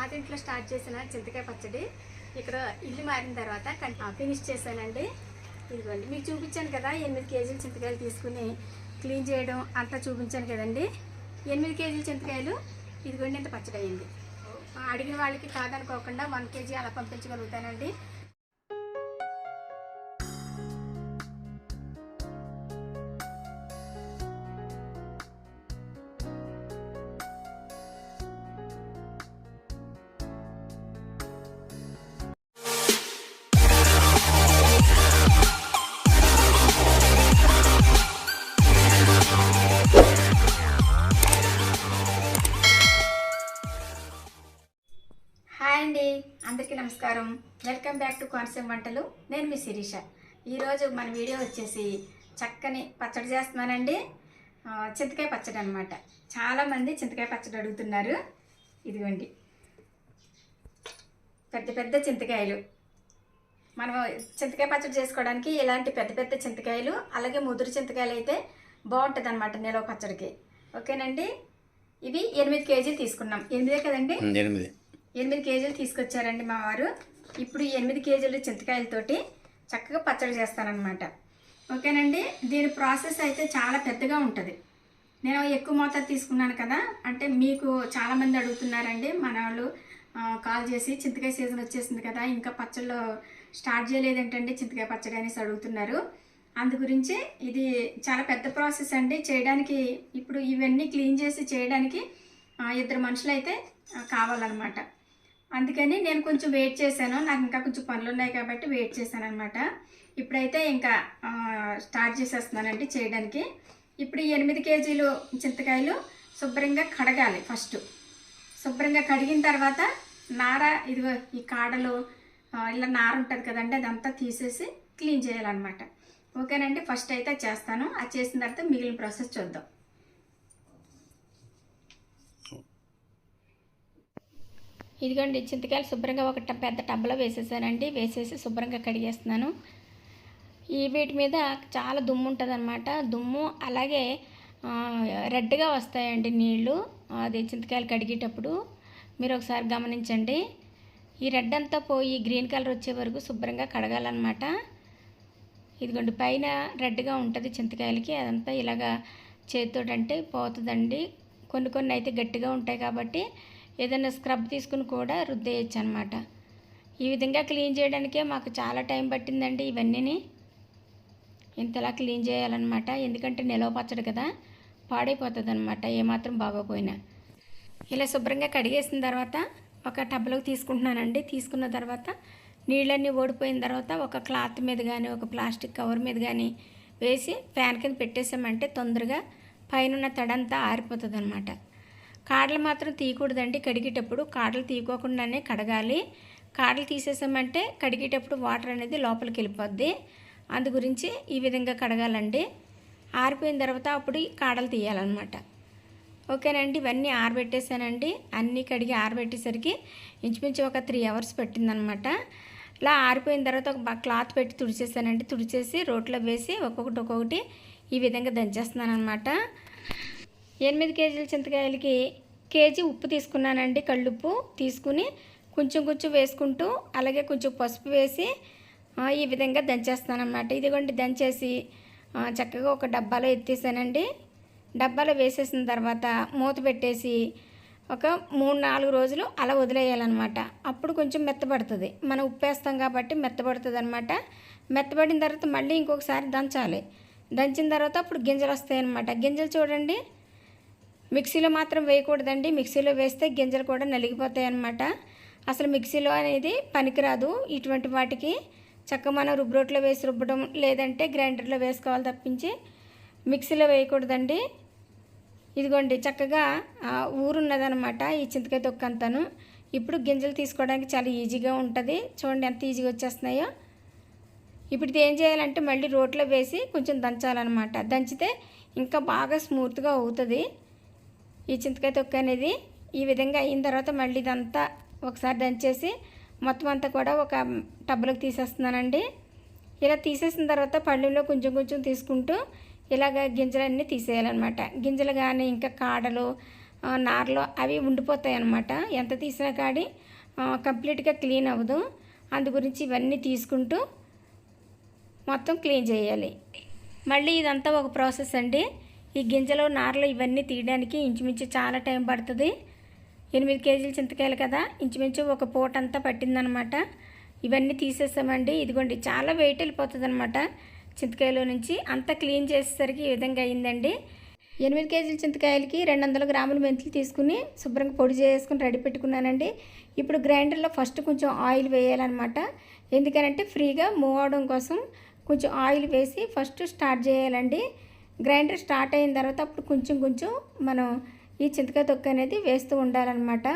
పాత ఇంట్లో స్టార్ట్ చేసిన చింతకాయ పచ్చడి. ఇక్కడ ఇల్లు మారిన తర్వాత ఫినిష్ చేశానండి. ఇదిగోండి. మీకు చూపించాను కదా ఎనిమిది కేజీలు చింతకాయలు తీసుకుని క్లీన్ చేయడం అంతా చూపించాను కదండి. ఎనిమిది కేజీల చింతకాయలు ఇదిగోండి ఇంత పచ్చడి అయింది. అడిగిన వాళ్ళకి కాదనుకోకుండా వన్ కేజీ అలా పంపించగలుగుతానండి. అందరికీ నమస్కారం. వెల్కమ్ బ్యాక్ టు కోనసీమ వంటలు. నేను మీ శిరీష. ఈరోజు మన వీడియో వచ్చేసి చక్కని పచ్చడి చేస్తున్నానండి. చింతకాయ పచ్చడి అనమాట చాలామంది చింతకాయ పచ్చడి అడుగుతున్నారు. ఇదిగోండి. పెద్ద పెద్ద చింతకాయలు. మనం చింతకాయ పచ్చడి చేసుకోవడానికి ఇలాంటి పెద్ద పెద్ద చింతకాయలు అలాగే ముదురు చింతకాయలు అయితే బాగుంటుంది అనమాట నిలవ పచ్చడికి. ఓకేనండి? ఇవి ఎనిమిది కేజీలు తీసుకున్నాం. ఎనిమిదే కదండి? ఎనిమిది. ఎనిమిది కేజీలు తీసుకొచ్చారండి మా వారు. ఇప్పుడు ఈ ఎనిమిది కేజీలు చింతకాయలతోటి చక్కగా పచ్చడి చేస్తానన్నమాట. ఓకేనండి? దీని ప్రాసెస్ అయితే చాలా పెద్దగా ఉంటుంది. నేను ఎక్కువ మోతాదు తీసుకున్నాను కదా అంటే మీకు చాలామంది అడుగుతున్నారండి. మన వాళ్ళు కాల్ చేసి చింతకాయ సీజన్ వచ్చేసింది కదా ఇంకా పచ్చళ్ళు స్టార్ట్ చేయలేదేంటండి? చింతకాయ పచ్చడి అనేసి అడుగుతున్నారు. అందు గురించి ఇది చాలా పెద్ద ప్రాసెస్ అండి. చేయడానికి ఇప్పుడు ఇవన్నీ క్లీన్ చేసి చేయడానికి ఇద్దరు మనుషులు అయితే కావాలన్నమాట. అందుకని నేను కొంచెం వెయిట్ చేశాను. నాకు ఇంకా కొంచెం పనులు ఉన్నాయి కాబట్టి వెయిట్ చేశాను అనమాట ఇప్పుడైతే ఇంకా స్టార్ట్ చేసేస్తున్నానండి చేయడానికి. ఇప్పుడు ఈ ఎనిమిది కేజీలు చింతకాయలు శుభ్రంగా కడగాలి ఫస్ట్ శుభ్రంగా కడిగిన తర్వాత నార ఇదిగో ఈ కాడలు ఇలా నార ఉంటుంది కదండి అదంతా తీసేసి క్లీన్ చేయాలన్నమాట. ఓకేనండి ఫస్ట్ అయితే చేస్తాను. అది చేసిన తర్వాత మిగిలిన ప్రాసెస్ చూద్దాం. ఇదిగోండి చింతకాయలు శుభ్రంగా ఒక పెద్ద టబ్లో వేసేసానండి. వేసేసి శుభ్రంగా కడిగేస్తున్నాను. ఈ వీటి మీద చాలా దుమ్ము ఉంటుంది అనమాట దుమ్ము అలాగే రెడ్గా వస్తాయండి నీళ్ళు అది చింతకాయలు కడిగేటప్పుడు మీరు ఒకసారి గమనించండి. ఈ రెడ్ అంతా పోయి గ్రీన్ కలర్ వచ్చే వరకు శుభ్రంగా కడగాలన్నమాట. ఇదిగోండి పైన రెడ్గా ఉంటుంది చింతకాయలకి. అదంతా ఇలాగా చేతితోటంటే పోతుందండి. కొన్ని కొన్ని అయితే గట్టిగా ఉంటాయి కాబట్టి ఏదైనా స్క్రబ్ తీసుకుని కూడా రుద్దేయచ్చు అనమాట ఈ విధంగా క్లీన్ చేయడానికే మాకు చాలా టైం పట్టిందండి ఇవన్నీని. ఇంతలా క్లీన్ చేయాలన్నమాట. ఎందుకంటే నిలవ పచ్చడి కదా పాడైపోతుంది అనమాట ఏమాత్రం బాగోపోయినా. ఇలా శుభ్రంగా కడిగేసిన తర్వాత ఒక టబ్లోకి తీసుకుంటున్నానండి. తీసుకున్న తర్వాత నీళ్ళన్నీ ఓడిపోయిన తర్వాత ఒక క్లాత్ మీద కానీ ఒక ప్లాస్టిక్ కవర్ మీద కానీ వేసి ఫ్యాన్ కింద పెట్టేసామంటే తొందరగా పైన తడంతా ఆరిపోతుంది అనమాట కాడలు మాత్రం తీయకూడదండి. కడిగేటప్పుడు కాడలు తీయకోకుండానే కడగాలి. కాడలు తీసేసామంటే కడిగేటప్పుడు వాటర్ అనేది లోపలికి వెళ్ళిపోద్ది. అందు గురించి ఈ విధంగా కడగాలండి. ఆరిపోయిన తర్వాత అప్పుడు ఈ కాడలు తీయాలన్నమాట. ఓకేనండి ఇవన్నీ ఆరబెట్టేసానండి. అన్నీ కడిగి ఆరబెట్టేసరికి ఇంచుమించు ఒక త్రీ అవర్స్ పట్టిందనమాట ఇలా ఆరిపోయిన తర్వాత ఒక క్లాత్ పెట్టి తుడిచేసానండి. తుడిచేసి రోట్లో వేసి ఒక్కొక్కటి ఒక్కొక్కటి ఈ విధంగా దంచేస్తున్నాను అనమాట ఎనిమిది కేజీల చింతకాయలకి కేజీ ఉప్పు తీసుకున్నానండి కళ్ళుప్పు తీసుకుని కొంచెం కొంచెం వేసుకుంటూ అలాగే కొంచెం పసుపు వేసి ఈ విధంగా దంచేస్తానమాట ఇదిగోండి దంచేసి చక్కగా ఒక డబ్బాలో ఎత్తేసానండి. డబ్బాలో వేసేసిన తర్వాత మూత పెట్టేసి ఒక మూడు నాలుగు రోజులు అలా వదిలేయాలన్నమాట. అప్పుడు కొంచెం మెత్తబడుతుంది. మనం ఉప్పు వేస్తాం కాబట్టి మెత్తబడుతుంది అనమాట మెత్తబడిన తర్వాత మళ్ళీ ఇంకొకసారి దంచాలి. దంచిన తర్వాత అప్పుడు గింజలు వస్తాయి అనమాట గింజలు చూడండి మిక్సీలో మాత్రం వేయకూడదండి. మిక్సీలో వేస్తే గింజలు కూడా నలిగిపోతాయి అన్నమాట. అసలు మిక్సీలో అనేది పనికిరాదు. ఇటువంటి వాటికి చక్క మనం రుబ్బురోట్లో వేసి రుబ్బడం లేదంటే గ్రైండర్లో వేసుకోవాలి తప్పించి మిక్సీలో వేయకూడదండి. ఇదిగోండి చక్కగా ఆ, ఊరున్నదనమాట ఈ చింతకాయ తొక్క అంతాను. ఇప్పుడు గింజలు తీసుకోవడానికి చాలా ఈజీగా ఉంటుంది. చూడండి ఎంత ఈజీగా వచ్చేస్తున్నాయో. ఇప్పుడు ఇది ఏం చేయాలంటే మళ్ళీ రోట్లో వేసి కొంచెం దంచాలన్నమాట. దంచితే ఇంకా బాగా స్మూత్గా అవుతుంది. ఈ చింతకాయ తొక్క అనేది ఈ విధంగా అయిన తర్వాత మళ్ళీ ఇదంతా ఒకసారి దంచేసి మొత్తం అంతా కూడా ఒక టబ్లోకి తీసేస్తున్నానండి. ఇలా తీసేసిన తర్వాత పళ్ళులో కొంచెం కొంచెం తీసుకుంటూ ఇలాగ గింజలన్నీ తీసేయాలన్నమాట. గింజలు కానీ ఇంకా కాడలు నారలు అవి ఉండిపోతాయి అన్నమాట ఎంత తీసినా కాడి కంప్లీట్గా క్లీన్ అవ్వదు. అందు గురించి ఇవన్నీ తీసుకుంటూ మొత్తం క్లీన్ చేయాలి. మళ్ళీ ఇదంతా ఒక ప్రాసెస్ అండి. ఈ గింజలు నారలు ఇవన్నీ తీయడానికి ఇంచుమించు చాలా టైం పడుతుంది. ఎనిమిది కేజీలు చింతకాయలు కదా ఇంచుమించు ఒక పూట అంతా పట్టిందనమాట. ఇవన్నీ తీసేసామండి. ఇదిగోండి చాలా వెయిట్ వెళ్ళిపోతుంది అనమాట చింతకాయలో నుంచి. అంతా క్లీన్ చేసేసరికి ఈ విధంగా అయిందండి. ఎనిమిది కేజీల చింతకాయలకి రెండు వందల గ్రాముల మెంతులు తీసుకుని శుభ్రంగా పొడి చేసుకుని రెడీ పెట్టుకున్నానండి. ఇప్పుడు గ్రైండర్లో ఫస్ట్ కొంచెం ఆయిల్ వేయాలన్నమాట. ఎందుకనంటే ఫ్రీగా మూవ్ అవడం కోసం కొంచెం ఆయిల్ వేసి ఫస్ట్ స్టార్ట్ చేయాలండి. గ్రైండర్ స్టార్ట్ అయిన తర్వాత అప్పుడు కొంచెం కొంచెం మనం ఈ చింతకాయ తొక్క అనేది వేస్తూ ఉండాలన్నమాట.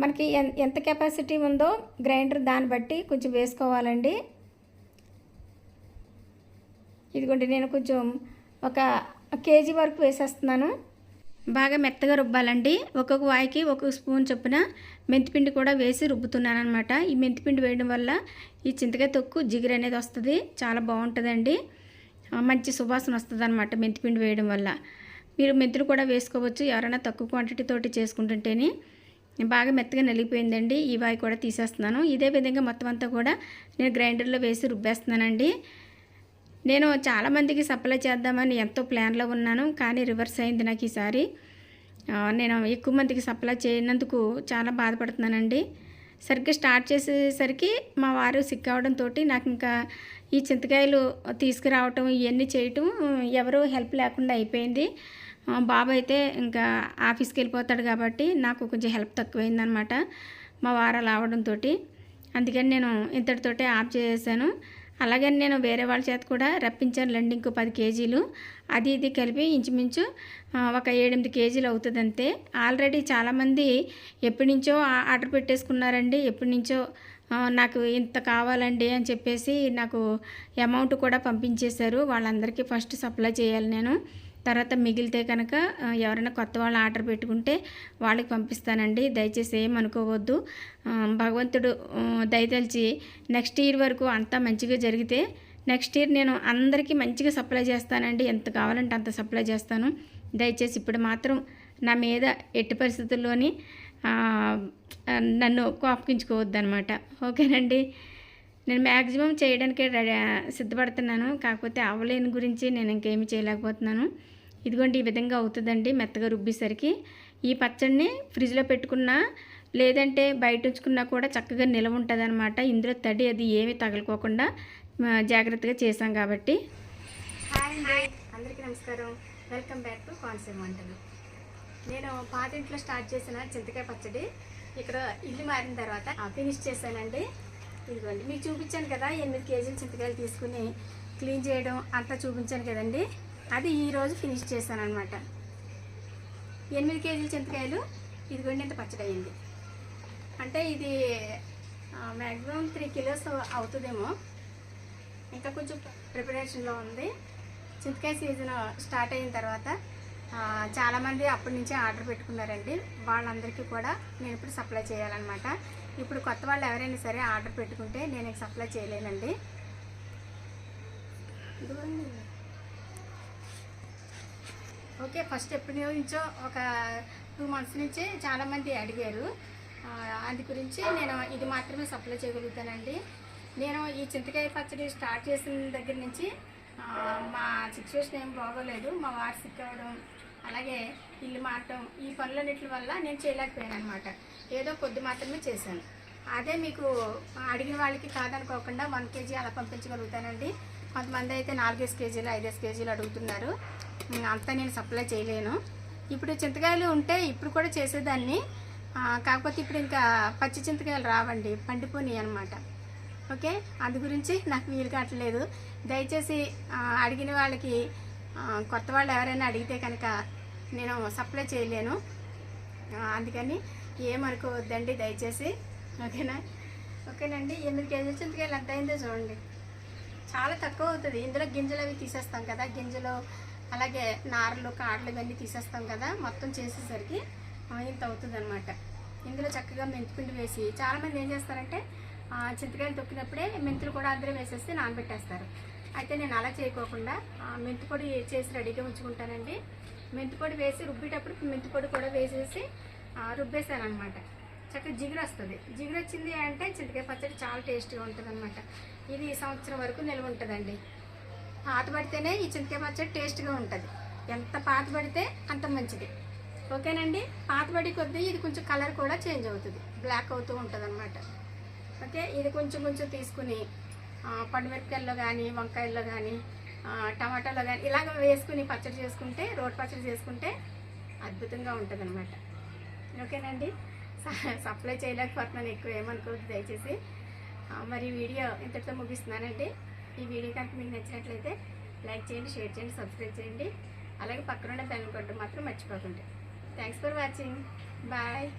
మనకి ఎన్- ఎంత కెపాసిటీ ఉందో గ్రైండర్ దాన్ని బట్టి కొంచెం వేసుకోవాలండి. ఇదిగోండి నేను కొంచెం ఒక కేజీ వరకు వేసేస్తున్నాను. బాగా మెత్తగా రుబ్బాలండి. ఒక్కొక్క వాయికి ఒక్కొక్క స్పూన్ చొప్పున మెంతిపిండి కూడా వేసి రుబ్బుతున్నాను అనమాట ఈ మెంతిపిండి వేయడం వల్ల ఈ చింతకాయ తొక్కు జిగురు అనేది వస్తుంది. చాలా బాగుంటుందండి. మంచి సువాసన వస్తుంది అనమాట మెంతిపిండి వేయడం వల్ల. మీరు మెంతులు కూడా వేసుకోవచ్చు ఎవరైనా తక్కువ క్వాంటిటీ తోటి చేసుకుంటుంటేనే. బాగా మెత్తగా నలిగిపోయిందండి ఈ వాయి కూడా తీసేస్తున్నాను. ఇదే విధంగా మొత్తం అంతా కూడా నేను గ్రైండర్లో వేసి రుబ్బేస్తున్నానండి. నేను చాలామందికి సప్లై చేద్దామని ఎంతో ప్లాన్లో ఉన్నాను కానీ రివర్స్ అయింది నాకు ఈసారి. నేను ఎక్కువ మందికి సప్లై చేయనందుకు చాలా బాధపడుతున్నానండి. సరిగ్గా స్టార్ట్ చేసేసరికి మా వారు సిక్ అవడంతో నాకు ఇంకా ఈ చింతకాయలు తీసుకురావటం ఇవన్నీ చేయటం ఎవరు హెల్ప్ లేకుండా అయిపోయింది. బాబు అయితే ఇంకా ఆఫీస్కి వెళ్ళిపోతాడు కాబట్టి నాకు కొంచెం హెల్ప్ తక్కువైందనమాట మా వారు అవడంతో అందుకని నేను ఇంతటితోటే ఆఫ్ చేసేసాను. అలాగని నేను వేరే వాళ్ళ చేత కూడా రప్పించాను లండి ఇంకో పది కేజీలు. అది ఇది కలిపి ఇంచుమించు ఒక ఏడెనిమిది కేజీలు అవుతుంది అంతే ఆల్రెడీ చాలామంది ఎప్పటి నుంచో ఆర్డర్ పెట్టేసుకున్నారండి. ఎప్పటి నుంచో నాకు ఇంత కావాలండి అని చెప్పేసి నాకు అమౌంట్ కూడా పంపించేశారు. వాళ్ళందరికీ ఫస్ట్ సప్లై చేయాలి నేను. తర్వాత మిగిలితే కనుక ఎవరైనా కొత్త వాళ్ళు ఆర్డర్ పెట్టుకుంటే వాళ్ళకి పంపిస్తానండి. దయచేసి ఏం అనుకోవద్దు. భగవంతుడు దయతలిచి నెక్స్ట్ ఇయర్ వరకు అంతా మంచిగా జరిగితే నెక్స్ట్ ఇయర్ నేను అందరికీ మంచిగా సప్లై చేస్తానండి. ఎంత కావాలంటే అంత సప్లై చేస్తాను. దయచేసి ఇప్పుడు మాత్రం నా మీద ఎట్టి పరిస్థితుల్లోని నన్ను కోపగించుకోవద్దు అనమాట ఓకేనండి. నేను మ్యాక్సిమం చేయడానికి రెడీ సిద్ధపడుతున్నాను. కాకపోతే అవలేని గురించి నేను ఇంకేమి చేయలేకపోతున్నాను. ఇదిగోండి ఈ విధంగా అవుతుందండి మెత్తగా రుబ్బేసరికి. ఈ పచ్చడిని ఫ్రిడ్జ్లో పెట్టుకున్నా లేదంటే బయట ఉంచుకున్నా కూడా చక్కగా నిలవ ఉంటుంది అనమాట ఇందులో తడి అది ఏమీ తగలుకోకుండా జాగ్రత్తగా చేసాం కాబట్టి. హాయ్ అందరికీ నమస్కారం. వెల్కమ్ బ్యాక్ టు కాన్సెప్ట్ వంటలు. నేను పాత ఇంట్లో స్టార్ట్ చేసిన చింతకాయ పచ్చడి. ఇక్కడ ఇల్లు మారిన తర్వాత ఫినిష్ చేశానండి. ఇదిగోండి. మీకు చూపించాను కదా ఎనిమిది కేజీలు చింతకాయలు తీసుకుని క్లీన్ చేయడం అంతా చూపించాను కదండి. అది ఈరోజు ఫినిష్ చేశాను అనమాట ఎనిమిది కేజీల చింతకాయలు ఇదిగోండి ఇంత పచ్చడి అయ్యింది అంటే ఇది మ్యాక్సిమం త్రీ కిలోస్ అవుతుందేమో. ఇంకా కొంచెం ప్రిపరేషన్లో ఉంది. చింతకాయ సీజన్ స్టార్ట్ అయిన తర్వాత చాలామంది అప్పటి నుంచే ఆర్డర్ పెట్టుకున్నారండి. వాళ్ళందరికీ కూడా నేను ఇప్పుడు సప్లై చేయాలన్నమాట. ఇప్పుడు కొత్త వాళ్ళు ఎవరైనా సరే ఆర్డర్ పెట్టుకుంటే నేను సప్లై చేయలేనండి. ఓకే ఫస్ట్ ఎప్పటి నుంచో ఒక టూ మంత్స్ నుంచి చాలామంది అడిగారు. అందు గురించి నేను ఇది మాత్రమే సప్లై చేయగలుగుతానండి. నేను ఈ చింతకాయ పచ్చడి స్టార్ట్ చేసిన దగ్గర నుంచి మా సిచ్యువేషన్ ఏం బాగోలేదు. మా వారు సిక్ అవ్వడం అలాగే ఇల్లు మారటం ఈ పనులన్నిటి వల్ల నేను చేయలేకపోయాను అనమాట ఏదో కొద్ది మాత్రమే చేశాను. అదే మీకు అడిగిన వాళ్ళకి కాదనుకోకుండా వన్ కేజీ అలా పంపించగలుగుతానండి. కొంతమంది అయితే నాలుగేసి కేజీలు ఐదేసి కేజీలు అడుగుతున్నారు. అంతా నేను సప్లై చేయలేను. ఇప్పుడు చింతకాయలు ఉంటే ఇప్పుడు కూడా చేసేదాన్ని. కాకపోతే ఇప్పుడు ఇంకా పచ్చి చింతకాయలు రావండి పండిపోయి అనమాట ఓకే? అందు గురించి నాకు వీలు కావట్లేదు. దయచేసి అడిగిన వాళ్ళకి కొత్త వాళ్ళు ఎవరైనా అడిగితే కనుక నేను సప్లై చేయలేను. ఆ, అందుకని ఏమనుకోవద్దండి దయచేసి. ఓకేనా? ఓకేనండి ఎనిమిది కేజీల చింతకాయలు ఎంత అయిందో చూడండి. చాలా తక్కువ అవుతుంది. ఇందులో గింజలు అవి తీసేస్తాం కదా గింజలు అలాగే నారలు కాడలు ఇవన్నీ తీసేస్తాం కదా మొత్తం చేసేసరికి ఇంత అవుతుంది అనమాట ఇందులో చక్కగా మెంతిపిండి వేసి చాలామంది ఏం చేస్తారంటే చింతకాయలు తొక్కినప్పుడే మెంతులు కూడా అందరూ వేసేసి నానబెట్టేస్తారు. అయితే నేను అలా చేయకోకుండా మెంతి పొడి చేసి రెడీగా ఉంచుకుంటానండి. మెంతిపొడి వేసి రుబ్బేటప్పుడు మెంతిపొడి కూడా వేసేసి రుబ్బేసాను అనమాట చక్కగా జిగురు వస్తుంది. జిగురు వచ్చింది అంటే చింతకాయ పచ్చడి చాలా టేస్ట్గా ఉంటుంది అనమాట ఇది సంవత్సరం వరకు నిల్వ ఉంటుందండి. పాత పడితేనే ఈ చింతకాయ పచ్చడి టేస్ట్గా ఉంటుంది. ఎంత పాత పడితే అంత మంచిది. ఓకేనండి? పాతబడి కొద్దీ ఇది కొంచెం కలర్ కూడా చేంజ్ అవుతుంది. బ్లాక్ అవుతూ ఉంటుంది అనమాట ఓకే? ఇది కొంచెం కొంచెం తీసుకుని పండుమిరపకాయల్లో కానీ వంకాయల్లో కానీ టమాటాలో కానీ ఇలాగ వేసుకుని పచ్చడి చేసుకుంటే రోడ్ పచ్చడి చేసుకుంటే అద్భుతంగా ఉంటుంది అనమాట ఓకేనండి? స- సప్లై చేయలేకపోతున్నాను ఎక్కువ ఏమనుకోవద్దు దయచేసి. మరి వీడియో ఇంతటితో ముగిస్తున్నానండి. ఈ వీడియో కనుక మీకు నచ్చినట్లయితే లైక్ చేయండి షేర్ చేయండి సబ్స్క్రైబ్ చేయండి. అలాగే పక్కన ఉన్న బెల్ కొట్టడం మాత్రం మర్చిపోకండి. Thanks for watching. బాయ్.